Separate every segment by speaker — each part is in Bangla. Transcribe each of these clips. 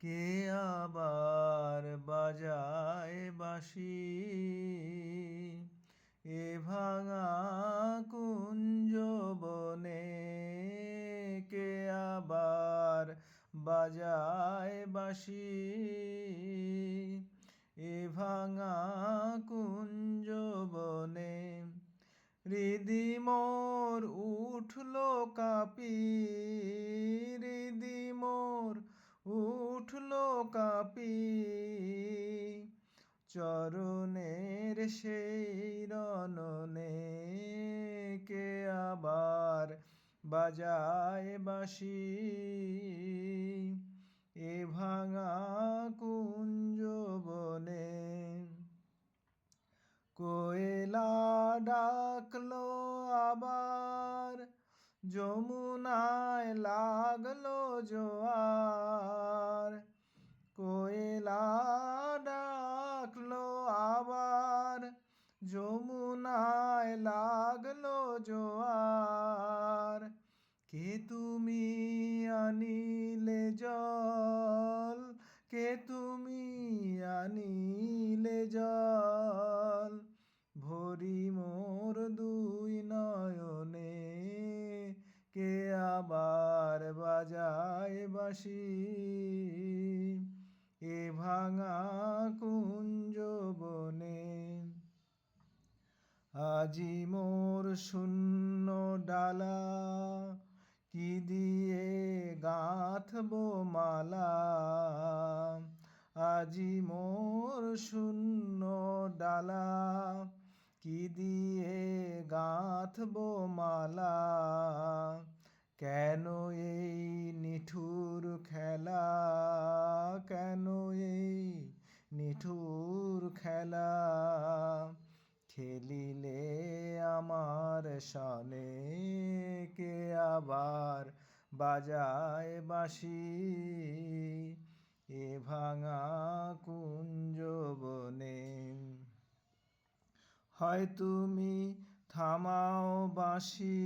Speaker 1: কে আবার বাজায় বাঁশি? এ ভাঙা কুঞ্জ বনে কে আবার বাজায় বাঁশি? এ ভাঙা কুঞ্জ বনে হৃদি মোর উঠল কাপি। হৃদি মোর উঠল কাপি। চরণের সেই রননে কে আবার বাজায় বাঁশি। এ ভাঙা কুঞ্জ বনে কোয়েলা ডাকলো আবার, যমুনায় লাগল জোয়ার। তুমি আনিলে জল, ভরি মোর দুই নয়নে। কে আবার বাজায় বাসি এ ভাঙা কুঞ্জ বনে। আজি মোর শূন্য ডালা, কি দিয়ে গাঁথব মালা? আজি মোর শূন্য ডালা, কি দিয়ে গাঁথব মালা? কেন এই নিঠুর খেলা? কেন এই নিঠুর খেলা? খেলিলে আমার সনে কে আবার বাজায় বাঁশি? হয় তুমি থামাও বাঁশি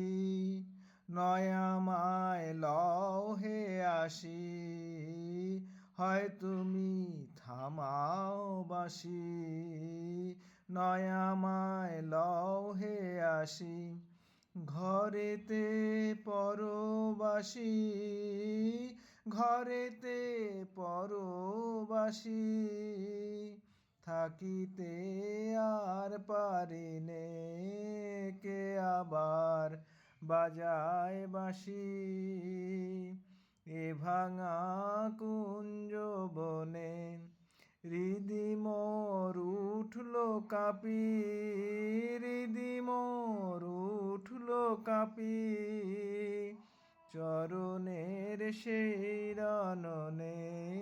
Speaker 1: নয়ামায় লও হে আসি হয় তুমি থামাও বাঁশি নয়ামায় লও হে আসি ঘরেতে পরবাসী ঘরেতে পরবাসী থাকিতে আর পারিনে কে আবার বাজায় বাঁশি? এ ভাঙা কুঞ্জ বনে হৃদি মোর উঠল কাপি, হৃদি মোর উঠল কাপি। চরণের সেই রননে